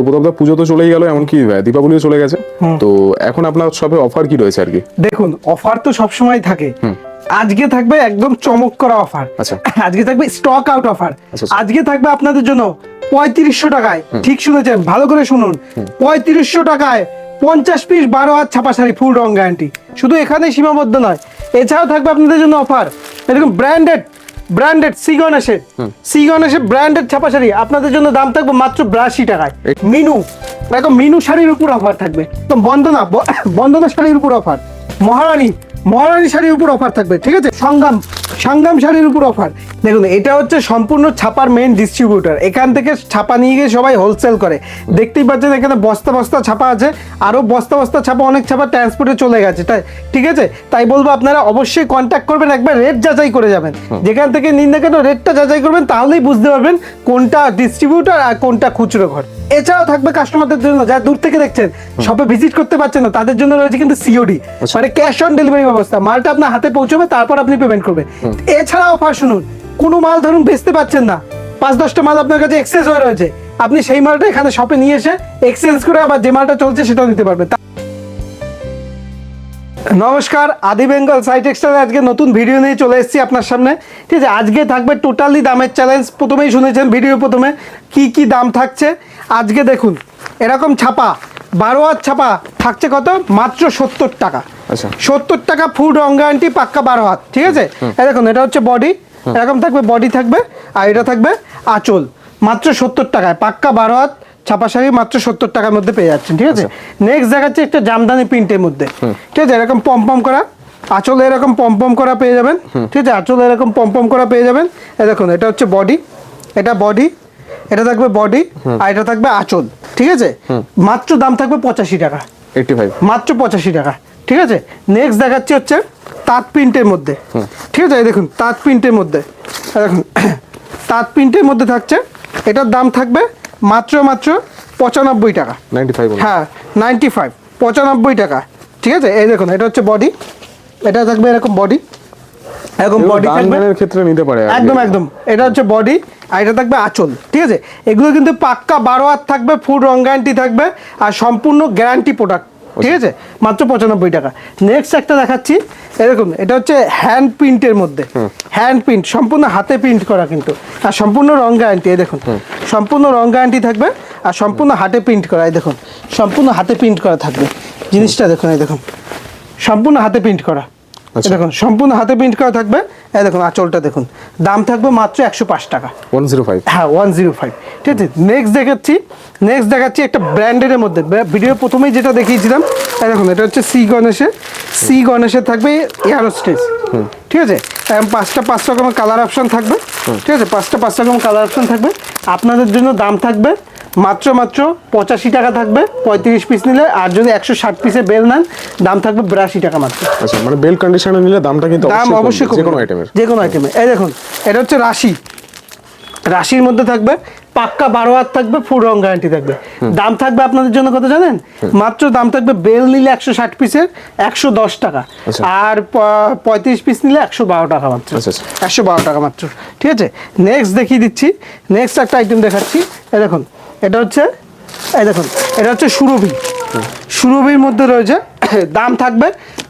তো পুজো তো চলেই গেল এমনকি দীপাবলিও চলে গেছে। তো এখন আপনার সবে অফার কি রয়েছে আর কি? দেখুন অফার তো সবসময় থাকে। আজকে থাকবে একদম চমক করা অফার আচ্ছা। আজকে থাকবে স্টক আউট অফার। আজকে থাকবে আপনাদের জন্য পঁয়ত্রিশশো টাকায়। ঠিক শুনেছেন ভালো করে শুনুন। পঁয়ত্রিশশো টাকায় পঞ্চাশ পিস বারো হাত ছাপা শাড়ি ফুল রং গ্যারান্টি শুধু এখানে সীমাবদ্ধ নয় এছাড়াও থাকবে আপনাদের জন্য অফার এরকম ব্র্যান্ডেড ব্র্যান্ডেড সি গণেশের সি গণেশের ব্র্যান্ডেড ছাপা শাড়ি। আপনাদের জন্য দাম থাকবে মাত্র বিরাশি টাকায়। মিনু। দেখো মিনু শাড়ির উপর অফার থাকবে। তো বন্দনা বন্দনা শাড়ির উপর অফার মহারানী মহারানী শাড়ির উপর অফার থাকবে ঠিক আছে? সংগ্রাম। সংগ্রাম শাড়ির উপর অফার দেখুন এটা হচ্ছে সম্পূর্ণ ছাপার মেন ডিস্ট্রিবিউটর এখান থেকে ছাপা নিয়ে গিয়ে সবাই হোলসেল করে। দেখতেই পাচ্ছেন এখানে বস্তা বস্তা ছাপা আছে। আরও বস্তা বস্তা ছাপা অনেক ছাপা ট্রান্সপোর্টে চলে গেছে। তাই ঠিক আছে? তাই বলব আপনারা অবশ্যই কন্ট্যাক্ট করবেন একবার রেট যাচাই করে যাবেন। যেখান থেকে নিন না কেন রেটটা যাচাই করবেন তাহলেই বুঝতে পারবেন কোনটা ডিস্ট্রিবিউটর আর কোনটা খুচরো ঘর। এছাড়াও থাকবে কাস্টমারদের জন্য যারা দূর থেকে দেখছেন শপে ভিজিট করতে পারছেন না তাদের জন্য রয়েছে কিন্তু সিওডি মানে ক্যাশ অন ডেলিভারি ব্যবস্থা। মালটা আপনার হাতে পৌঁছবে তারপর আপনি পেমেন্ট করবেন। এছাড়া অফার শুনুন, কোনো মাল ধরুন বেচতে পাচ্ছেন না। পাঁচ, দশটা মাল আপনার কাছে এক্সচেঞ্জ হয়ে রয়েছে। আপনি সেই মালটা এখানে শপে নিয়ে এসে এক্সচেঞ্জ করে আবার যে মালটা চলছে সেটাও নিতে পারবেন। তা- নমস্কার, আদি বেঙ্গল সাইট এক্সট্রা আজকে নতুন ভিডিও নিয়ে চলে এসেছি আপনার সামনে। ঠিক আছে, আজকে থাকবে টোটালি দামের চ্যালেঞ্জ প্রথমেই শুনেছেন ভিডিও প্রথমে কি কি দাম থাকছে। আজকে দেখুন, এরকম ছাপা বারো হাত ছাপা থাকছে কত? মাত্র সত্তর টাকা। আচ্ছা। সত্তর টাকা ফুড রং গ্যারান্টি পাক্কা বারো হাত ঠিক আছে? দেখুন এটা হচ্ছে বডি এরকম থাকবে বডি থাকবে আর এটা থাকবে আঁচল। মাত্র সত্তর টাকায় পাক্কা বারো হাত ছাপা শাড়ি মাত্র সত্তর টাকার মধ্যে পেয়ে যাচ্ছেন ঠিক আছে? নেক্সট দেখাচ্ছে একটা জামদানি প্রিন্টের মধ্যে ঠিক আছে? এরকম পম পম করা আঁচলে এরকম পম পম করা পেয়ে যাবেন ঠিক আছে? আঁচলে এরকম পম পম করা পেয়ে যাবেন। দেখুন এটা হচ্ছে বডি এটা বডি এটা থাকবে বডি আর এটা থাকবে আঁচল ঠিক আছে? মাত্র দাম থাকবে পঁচাশি টাকা। মাত্র পঁচাশি টাকা। ঠিক আছে? নেক্সট দেখাচ্ছি হচ্ছে তাঁত প্রিন্টের মধ্যে। ঠিক আছে? এই দেখুন তাঁত প্রিন্টের মধ্যে। দেখুন তাঁত প্রিন্টের মধ্যে থাকছে এটার দাম থাকবে মাত্র মাত্র পঁচানব্বই টাকা। নাইনটি ফাইভ হ্যাঁ নাইনটি ফাইভ পঁচানব্বই টাকা। ঠিক আছে? এই দেখুন এটা হচ্ছে বডি এটা থাকবে এরকম বডি এরকম বডি থাকবে। ক্ষেত্রে নিতে পারে একদম একদম। এটা হচ্ছে বডি আর এটা থাকবে আঁচল। ঠিক আছে? এগুলো কিন্তু পাক্কা বারো হাত থাকবে ফুড রং গ্যারান্টি থাকবে আর সম্পূর্ণ গ্যারান্টি প্রোডাক্ট ঠিক আছে? মাত্র পঁচানব্বই টাকা। নেক্সট একটা দেখাচ্ছি। এরকম এটা হচ্ছে হ্যান্ড প্রিন্টের মধ্যে। হ্যান্ড প্রিন্ট সম্পূর্ণ হাতে প্রিন্ট করা কিন্তু। আর সম্পূর্ণ রং গ্যারান্টি এই দেখুন। সম্পূর্ণ রং গ্যারান্টি থাকবে আর সম্পূর্ণ হাতে প্রিন্ট করা এই দেখুন। সম্পূর্ণ হাতে প্রিন্ট করা থাকবে। জিনিসটা দেখুন এই দেখুন। সম্পূর্ণ হাতে প্রিন্ট করা। দেখুন সম্পূর্ণ হাতে প্রিন্ট করা থাকবে। এই দেখুন আঁচলটা দেখুন। দাম থাকবে মাত্র একশো পাঁচ টাকা। ওয়ান জিরো ফাইভ হ্যাঁ ওয়ান জিরো ফাইভ ঠিক আছে? নেক্সট দেখাচ্ছি। নেক্সট দেখাচ্ছি একটা ব্র্যান্ডের মধ্যে। ভিডিও প্রথমেই যেটা দেখিয়েছিলাম এই দেখুন এটা হচ্ছে সি গণেশের সি গণেশের থাকবে এয়ারোস্টেস ঠিক আছে? পাঁচটা পাঁচ রকমের কালার অপশন থাকবে। ঠিক আছে? পাঁচটা পাঁচ রকমের কালার অপশন থাকবে। আপনাদের জন্য দাম থাকবে মাত্র মাত্র পঁচাশি টাকা থাকবে পঁয়ত্রিশ পিস নিলে আর যদি একশো ষাট পিসের বেল নেন দাম থাকবে বিরাশি টাকা মাত্র। আচ্ছা মানে বেল কন্ডিশনে নিলে দামটা কিন্তু দাম অবশ্যই যে কোনো। আইটেমের যে কোনো আইটেমে এই দেখুন এটা হচ্ছে রাশি। রাশির মধ্যে থাকবে পাক্কা বারো হাত থাকবে ফুল রং গ্যারান্টি থাকবে। দাম থাকবে আপনাদের জন্য কত জানেন? মাত্র দাম থাকবে বেল নিলে একশো ষাট পিসের একশো দশ টাকা। আচ্ছা। আর পঁয়ত্রিশ পিস নিলে একশো বারো টাকা মাত্র। আচ্ছা, আচ্ছা। একশো বারো টাকা মাত্র। ঠিক আছে? নেক্সট দেখিয়ে দিচ্ছি। নেক্সট একটা আইটেম দেখাচ্ছি। দেখুন এটা হচ্ছে এই দেখুন এটা হচ্ছে সুরভি। সুরভির মধ্যে রয়েছে দাম থাকবে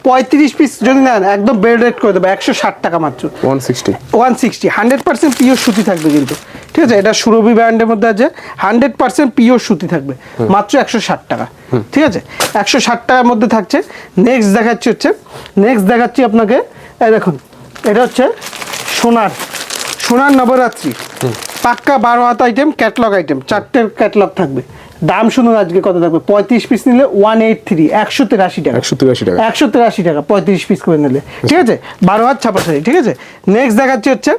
পঁয়ত্রিশ পিস যদি নেন একদম বেড রেট করে দেবে একশো ষাট টাকা মাত্র। One sixty one sixty hundred percent pure সুতি থাকবে কিন্তু। ঠিক আছে এটা সুরভি ব্র্যান্ডের মধ্যে আছে হান্ড্রেড পার্সেন্ট পিওর সুতি থাকবে মাত্র একশো ষাট টাকা। ঠিক আছে একশো ষাট টাকার মধ্যে থাকছে। নেক্সট দেখাচ্ছি হচ্ছে নেক্সট দেখাচ্ছি আপনাকে এই দেখুন এটা হচ্ছে সোনার সোনার নবরাত্রি। পাক্কা বারো হাত আইটেম ক্যাটলগ আইটেম চারটের ক্যাটলগ থাকবে। দাম শুনুন আজকে কত থাকবে? পঁয়ত্রিশ পিস নিলে ওয়ান এইট থ্রি একশো তেরাশি টাকা। একশো তিরাশি টাকা। একশো তেরাশি টাকা পঁয়ত্রিশ পিস করে নিলে। ঠিক আছে? বারো হাত ছাপা শাড়ি ঠিক আছে? নেক্সট দেখাচ্ছি হচ্ছে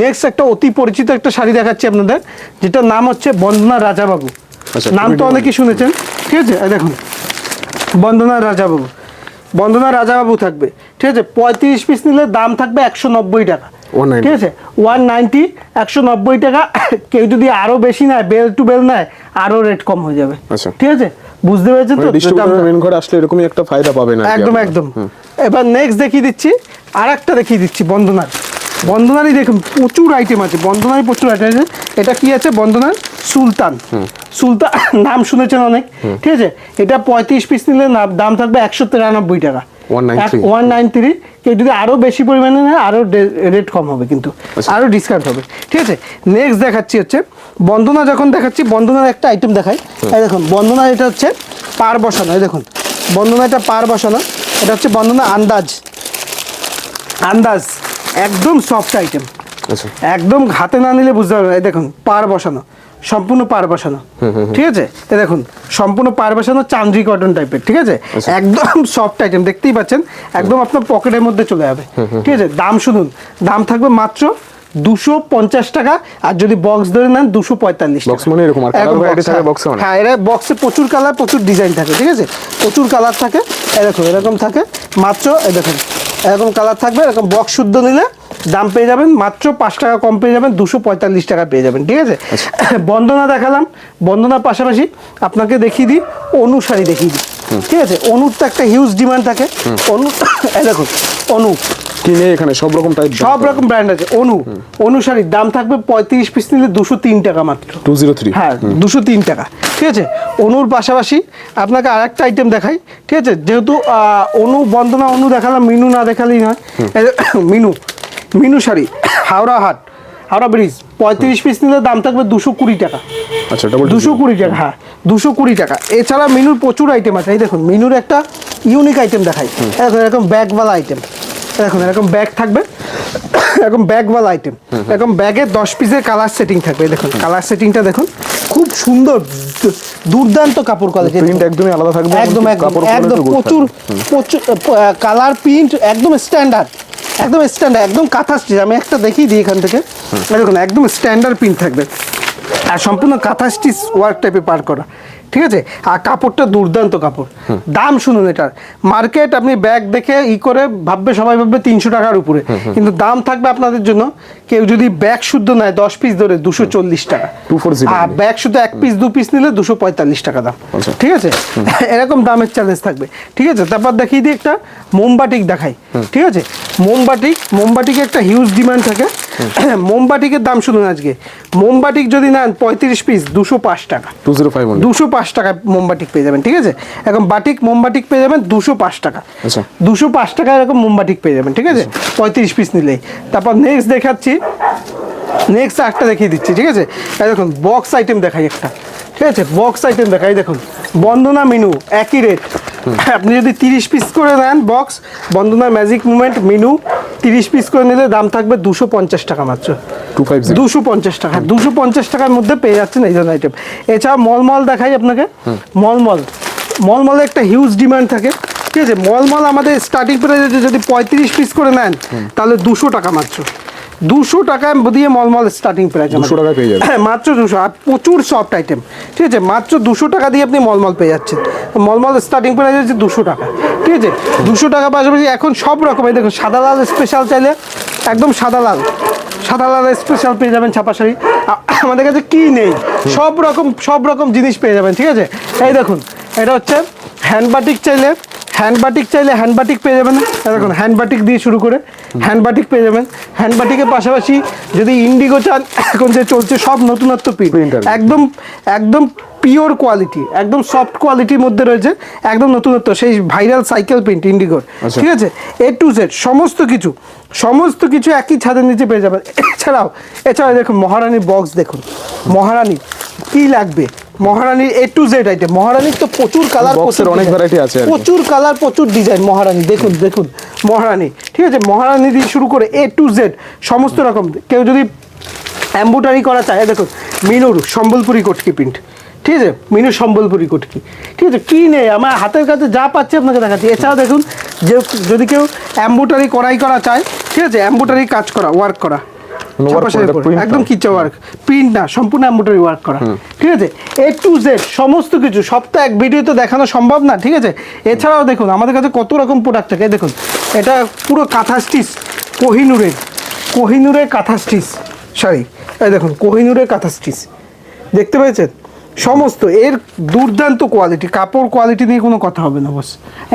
নেক্সট একটা অতি পরিচিত একটা শাড়ি দেখাচ্ছি আপনাদের যেটার নাম হচ্ছে বন্দনা রাজাবাবু। আচ্ছা, নাম তো অনেকেই শুনেছেন। ঠিক আছে? দেখুন বন্দনা রাজাবাবু। বন্দনা রাজাবাবু থাকবে। ঠিক আছে? পঁয়ত্রিশ পিস নিলে দাম থাকবে একশো নব্বই টাকা। 190 ঠিক আছে? ওয়ান নাইনটি একশো নব্বই টাকা। কেউ যদি আরও বেশি নেয় বেল টু বেল নেয় আরও রেট কম হয়ে যাবে। আচ্ছা। ঠিক আছে? বুঝতে পেরেছেন তো? মেন ঘরে আসলে এরকমই একটা ফায়দা পাবেন একদম একদম। এবার নেক্সট দেখিয়ে দিচ্ছি আর একটা দেখিয়ে দিচ্ছি বন্ধনার বন্ধনারই দেখুন প্রচুর আইটেম আছে বন্ধনারই প্রচুর আইটেম আছে। এটা কি আছে? বন্ধনার সুলতান। সুলতান নাম শুনেছেন অনেক। ঠিক আছে? এটা পঁয়ত্রিশ পিস নিলে দাম থাকবে একশো তিরানব্বই টাকা। 193 ওয়ান নাইন থ্রি কেউ যদি আরও বেশি পরিমাণে নেয় আরও রেট কম হবে কিন্তু। আচ্ছা। আরও ডিসকাউন্ট হবে। ঠিক আছে? নেক্সট দেখাচ্ছি হচ্ছে বন্দনা যখন দেখাচ্ছি বন্দনার একটা আইটেম দেখাই। এই দেখুন বন্দনা এটা হচ্ছে পার বসানো এই দেখুন। বন্দনা এটা পার বসানো এটা হচ্ছে বন্দনা আন্দাজ। আন্দাজ একদম সফট আইটেম আচ্ছা। একদম হাতে না নিলে বুঝতে পারবে। এই দেখুন পার বসানো। সম্পূর্ণ পার বসানো। ঠিক আছে? এই দেখুন সম্পূর্ণ পার বসানো চান্দ্রি কটন টাইপের ঠিক আছে? একদম সফট আইটেম দেখতেই পাচ্ছেন? একদম আপনার পকেটের মধ্যে চলে যাবে। ঠিক আছে? দাম শুনুন দাম থাকবে মাত্র দুশো পঞ্চাশ টাকা আর যদি বক্স ধরে নেন দুশো পঁয়তাল্লিশ মানে এরকম, অনেক? হ্যাঁ এরা বক্সে প্রচুর কালার প্রচুর ডিজাইন থাকে ঠিক আছে? প্রচুর কালার থাকে দেখুন এরকম থাকে মাত্র দেখুন এরকম কালার থাকবে এরকম বক্স শুদ্ধ নিলে দাম পেয়ে যাবেন মাত্র পাঁচ টাকা কম পেয়ে যাবেন দুশো পঁয়তাল্লিশ টাকা পেয়ে যাবেন ঠিক আছে? বন্দনা দেখালাম বন্দনার পাশাপাশি আপনাকে দেখিয়ে দিই অনুসারী দেখিয়ে দিই ঠিক আছে? অনুর তো একটা হিউজ ডিমান্ড থাকে। অনু দেখুন অনু। কিনে এখানে সব রকম টাইপ সব রকম ব্র্যান্ড আছে অনু। অনু শাড়ির দাম থাকবে পঁয়ত্রিশ পিস নিলে দুশো তিন টাকা মাত্র। টু জিরো থ্রি হ্যাঁ দুশো তিন টাকা ঠিক আছে? অনুর পাশাপাশি আপনাকে আরেকটা আইটেম দেখাই ঠিক আছে? যেহেতু অনু বন্দনা অনু দেখালাম মিনু না দেখালেই নয় মিনু মিনু শাড়ি হাওড়া হাট হাওড়া ব্রিজ পঁয়ত্রিশ পিস নিলে দাম থাকবে দুশো কুড়ি টাকা। আচ্ছা দুশো কুড়ি টাকা হ্যাঁ দুশো কুড়ি টাকা। এছাড়া মিনুর প্রচুর আইটেম আছে। এই দেখুন মিনুর একটা ইউনিক আইটেম দেখাই। দেখুন এরকম ব্যাগওয়ালা আইটেম দেখুন এরকম ব্যাগ থাকবে। এরকম ব্যাগওয়ালা আইটেম এরকম ব্যাগে দশ পিসের কালার সেটিং থাকবে। দেখুন কালার সেটিংটা দেখুন। খুব সুন্দর দুর্দান্ত কাপড় কোয়ালিটি প্রিন্ট একদমই আলাদা থাকবে। একদম একদম প্রচুর প্রচুর কালার প্রিন্ট একদম স্ট্যান্ডার্ড একদম স্ট্যান্ডার্ড একদম কাঁথা স্টিচ আমি একটা দেখিয়ে দিই এখান থেকে। এরকম একদম স্ট্যান্ডার্ড প্রিন্ট থাকবে। আর সম্পূর্ণ কাঁথা স্টিচ ওয়ার্ক টাইপে পার করা। ঠিক আছে? আর কাপড়টা দুর্দান্ত কাপড়। দাম শুনুন এটার। মার্কেট আপনি ব্যাগ দেখে ই করে ভাববে সবাই ভাববে তিনশো টাকার উপরে। কিন্তু দাম থাকবে আপনাদের জন্য কেউ যদি ব্যাগ শুদ্ধ নেয় দশ পিস ধরে দুশো চল্লিশ টাকা। আর ব্যাগ শুধু এক পিস দু পিস নিলে দুশো পঁয়তাল্লিশ টাকা দাম। আচ্ছা। ঠিক আছে? এরকম দামের চ্যালেঞ্জ থাকবে। ঠিক আছে? তারপর দেখিয়ে দিই একটা মোমবাটিক দেখাই। ঠিক আছে? মোমবাটিক মোমবাটিকে একটা হিউজ ডিমান্ড থাকে। মোমবাটিকের দাম শুনুন আজকে। মোমবাটিক যদি নেন পঁয়ত্রিশ পিস দুশো পাঁচ টাকা। দুশো পাঁচ টাকায় মোমবাটিক পেয়ে যাবেন ঠিক আছে? এখন বাটিক মোমবাটিক পেয়ে যাবেন দুশো পাঁচ টাকা। আচ্ছা। দুশো পাঁচ টাকা এরকম মোমবাটিক পেয়ে যাবেন ঠিক আছে? পঁয়ত্রিশ পিস নিলেই। তারপর নেক্সট দেখাচ্ছি। নেক্সট একটা দেখিয়ে দিচ্ছি ঠিক আছে? এই দেখুন বক্স আইটেম দেখাই একটা ঠিক আছে? বক্স আইটেম দেখাই দেখুন। বন্দনা মিনু একই রেট আপনি যদি তিরিশ পিস করে নেন box Bandana magic movement Minu তিরিশ পিস করে নিলে দাম থাকবে দুশো পঞ্চাশ টাকা মাত্র। দুশো পঞ্চাশ টাকা। দুশো পঞ্চাশ টাকার মধ্যে পেয়ে যাচ্ছেন এই ধরনের আইটেম এছাড়া মলমল দেখাই আপনাকে। মলমল। মলমলে একটা হিউজ ডিমান্ড থাকে। ঠিক আছে? মলমল আমাদের স্টার্টিং প্রাইস যদি পঁয়ত্রিশ পিস করে নেন তাহলে দুশো টাকা মাত্র। দুশো টাকা দিয়ে মলমল স্টার্টিং প্রাইস 200 টাকা পেয়ে যাবেন। হ্যাঁ মাত্র দুশো। আর প্রচুর সফট আইটেম ঠিক আছে? মাত্র দুশো টাকা দিয়ে আপনি মলমল পেয়ে যাচ্ছেন। মলমল স্টার্টিং প্রাইস হচ্ছে দুশো টাকা। ঠিক আছে দুশো টাকা পাশাপাশি এখন সব রকমের, দেখুন, সাদা লাল স্পেশাল চাইলে একদম সাদা লাল সাদা লাল স্পেশাল পেয়ে যাবেন ছাপা শাড়ি আমাদের কাছে কি নেই? সব রকম সব রকম জিনিস পেয়ে যাবেন, ঠিক আছে? এই দেখুন, এটা হচ্ছে হ্যান্ড বাটিক চাইলে হ্যান্ড বাটিক চাইলে হ্যান্ড বাটিক পেয়ে যাবেন। দেখুন হ্যান্ড বাটিক দিয়ে শুরু করে হ্যান্ড বাটিক পেয়ে যাবেন। হ্যান্ড বাটিকের পাশাপাশি যদি ইন্ডিগো চান এখন যে চলছে সব নতুনত্ব Print প্রিন্ট একদম একদম পিওর কোয়ালিটি একদম সফট কোয়ালিটির মধ্যে রয়েছে একদম নতুনত্ব সেই ভাইরাল সাইকেল প্রিন্ট ইন্ডিগোর। ঠিক আছে? এ টু জেড সমস্ত কিছু সমস্ত কিছু একই ছাদের নিচে পেয়ে যাবেন। এছাড়াও এছাড়াও দেখুন মহারানীর বক্স দেখুন। মহারানী কি লাগবে? মহারানীর এ টু জেড আইটেম মহারানীর তো প্রচুর কালারের অনেক variety আছে প্রচুর কালার প্রচুর ডিজাইন মহারানী দেখুন দেখুন মহারানী ঠিক আছে? মহারানী দিয়ে শুরু করে এ টু জেড সমস্ত রকম। কেউ যদি অ্যাম্বোটারি করা চায় দেখুন মিনুর সম্বলপুরি কটকি প্রিন্ট ঠিক আছে? মিনু সম্বলপুরি কটকি। ঠিক আছে? কী নেই? আমার হাতের কাছে যা পাচ্ছি আপনাকে দেখাচ্ছি। এছাড়া দেখুন যে যদি কেউ অ্যাম্বোটারি করাই করা চায় ঠিক আছে? অ্যাম্বোটারি কাজ করা ওয়ার্ক করা। একদম। কিচা ওয়ার্ক প্রিন্ট না সম্পূর্ণ অ্যাম্বোটারি ওয়ার্ক করা। ঠিক আছে? এ টু জেড সমস্ত কিছু সব তো এক ভিডিওতে দেখানো সম্ভব না ঠিক আছে? এছাড়াও দেখুন আমাদের কাছে কত রকম প্রোডাক্ট থাকে। দেখুন এটা পুরো কাঁথা স্টিচ কোহিনুরের কোহিনুরের কাঁথা স্টিচ সরি এই দেখুন কোহিনুরের কাঁথা স্টিচ দেখতে পেয়েছেন? সমস্ত এর দুর্দান্ত কোয়ালিটি কাপড় কোয়ালিটি নিয়ে কোনো কথা হবে না বস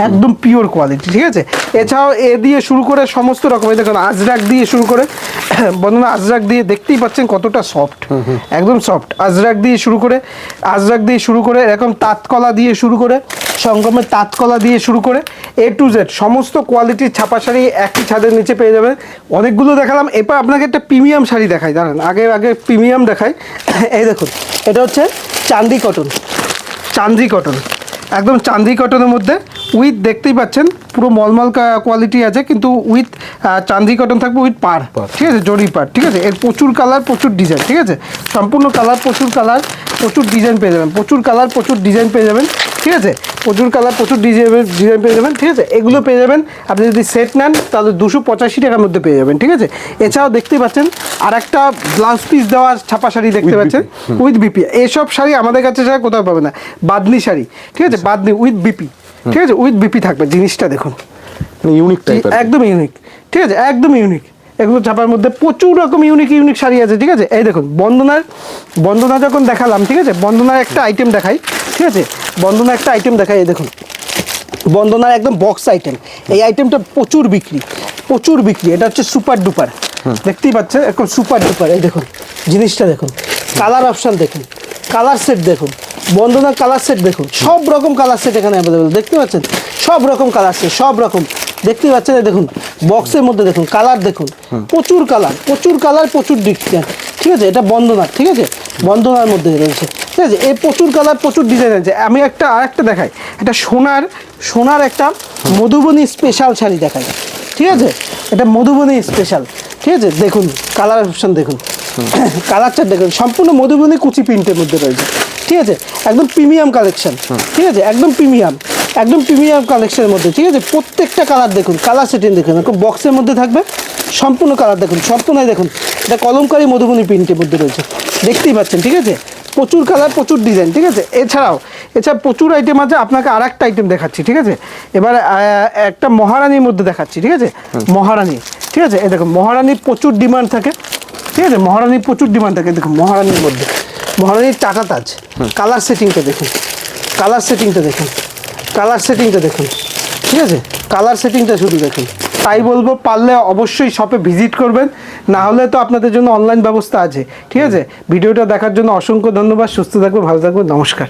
একদম পিওর কোয়ালিটি ঠিক আছে? এছাড়াও এ দিয়ে শুরু করে সমস্ত রকমের দেখুন আজরাক দিয়ে শুরু করে বন্ধুরা আজরাক দিয়ে দেখতেই পাচ্ছেন কতটা সফট একদম সফট আজরাক দিয়ে শুরু করে আজরাক দিয়ে শুরু করে এরকম তাঁতকলা দিয়ে শুরু করে সঙ্গমের তাঁতকলা দিয়ে শুরু করে এ টু জেড সমস্ত কোয়ালিটির ছাপা শাড়ি একই ছাদের নিচে পেয়ে যাবেন। অনেকগুলো দেখালাম এরপর আপনাকে একটা প্রিমিয়াম শাড়ি দেখাই দাঁড়ান আগে আগে প্রিমিয়াম দেখাই। এই দেখুন এটা হচ্ছে চান্দি কটন। চান্দি কটন। একদম চান্দি কটনের মধ্যে উইথ দেখতেই পাচ্ছেন পুরো মলমল কোয়ালিটি আছে কিন্তু উইথ চান্দি কটন থাকবে উইথ পার ঠিক আছে? জরি পার ঠিক আছে? এর প্রচুর কালার প্রচুর ডিজাইন ঠিক আছে? সম্পূর্ণ কালার প্রচুর কালার প্রচুর ডিজাইন পেয়ে যাবেন। প্রচুর কালার প্রচুর ডিজাইন পেয়ে যাবেন। ঠিক আছে? প্রচুর কালার প্রচুর ডিজাইন ডিজাইন পেয়ে যাবেন ঠিক আছে? এগুলো পেয়ে যাবেন আপনি যদি সেট নেন তাহলে দুশো পঁচাশি টাকার মধ্যে পেয়ে যাবেন ঠিক আছে? এছাড়াও দেখতেই পাচ্ছেন আর একটা ব্লাউজ পিস দেওয়া ছাপা শাড়ি দেখতে পাচ্ছেন উইথ বিপি এসব শাড়ি আমাদের কাছে ছাড়া কোথাও পাবে না। বাদনি শাড়ি ঠিক আছে? বাদনি উইথ বিপি ঠিক আছে? উইথ বিপি থাকবে জিনিসটা দেখুন। ইউনিক একদম ইউনিক ঠিক আছে? একদম ইউনিক এগুলো ছাপার মধ্যে প্রচুর রকম ইউনিক ইউনিক শাড়ি আছে ঠিক আছে? এই দেখুন বন্দনার বন্দনা যখন দেখালাম ঠিক আছে? বন্দনার একটা আইটেম দেখাই। ঠিক আছে? বন্দনা একটা আইটেম দেখাই এই দেখুন। বন্দনার একদম বক্স আইটেম এই আইটেমটা প্রচুর বিক্রি প্রচুর বিক্রি। এটা হচ্ছে সুপার ডুপার দেখতেই পাচ্ছেন? এখন সুপার ডুপার এই দেখুন জিনিসটা দেখুন। কালার অপশান দেখুন। কালার সেট দেখুন। বন্দনার কালার সেট দেখুন। সব রকম কালার সেট এখানে অ্যাভেলেবেল দেখতে পাচ্ছেন? সব রকম কালার সেট সব রকম। দেখতে পাচ্ছেন? এই দেখুন বক্সের মধ্যে দেখুন কালার দেখুন। প্রচুর কালার প্রচুর কালার প্রচুর ডিজাইন ঠিক আছে? এটা বন্দনার ঠিক আছে? বন্দনার মধ্যে রয়েছে। ঠিক আছে? এই প্রচুর কালার, প্রচুর ডিজাইন আছে। আমি একটা আর একটা দেখাই। এটা সোনার সোনার একটা মধুবনী স্পেশাল শাড়ি দেখাই। ঠিক আছে? এটা মধুবনী স্পেশাল ঠিক আছে? দেখুন কালার অপশন দেখুন। কালারটা দেখুন। সম্পূর্ণ মধুবনী কুচি প্রিন্টের মধ্যে রয়েছে। ঠিক আছে? একদম প্রিমিয়াম কালেকশন ঠিক আছে? একদম প্রিমিয়াম একদম প্রিমিয়াম কালেকশনের মধ্যে। ঠিক আছে? প্রত্যেকটা কালার দেখুন। কালার সেটিং দেখুন। এরকম বক্সের মধ্যে থাকবে। সম্পূর্ণ কালার দেখুন। সম্পূর্ণ দেখুন। এটা কলমকারি মধুবনী প্রিন্টের মধ্যে রয়েছে। দেখতেই পাচ্ছেন। ঠিক আছে? প্রচুর কালার প্রচুর ডিজাইন ঠিক আছে? এছাড়াও এছাড়া প্রচুর আইটেম আছে আপনাকে আর একটা আইটেম দেখাচ্ছি ঠিক আছে? এবার একটা মহারানীর মধ্যে দেখাচ্ছি ঠিক আছে? মহারানী ঠিক আছে? এই দেখুন মহারানীর প্রচুর ডিমান্ড থাকে ঠিক আছে? মহারানীর প্রচুর ডিমান্ড থাকে দেখুন মহারানীর মধ্যে। মহারানীর টাটা তাজ কালার সেটিংটা দেখুন কালার সেটিংটা দেখুন কালার সেটিংটা দেখুন ঠিক আছে? কালার সেটিংটা শুধু দেখুন। তাই বলব পারলে অবশ্যই শপে ভিজিট করবেন না হলে তো আপনাদের জন্য অনলাইন ব্যবস্থা আছে ঠিক আছে? ভিডিওটা দেখার জন্য অসংখ্য ধন্যবাদ সুস্থ থাকবে ভালো থাকবে নমস্কার।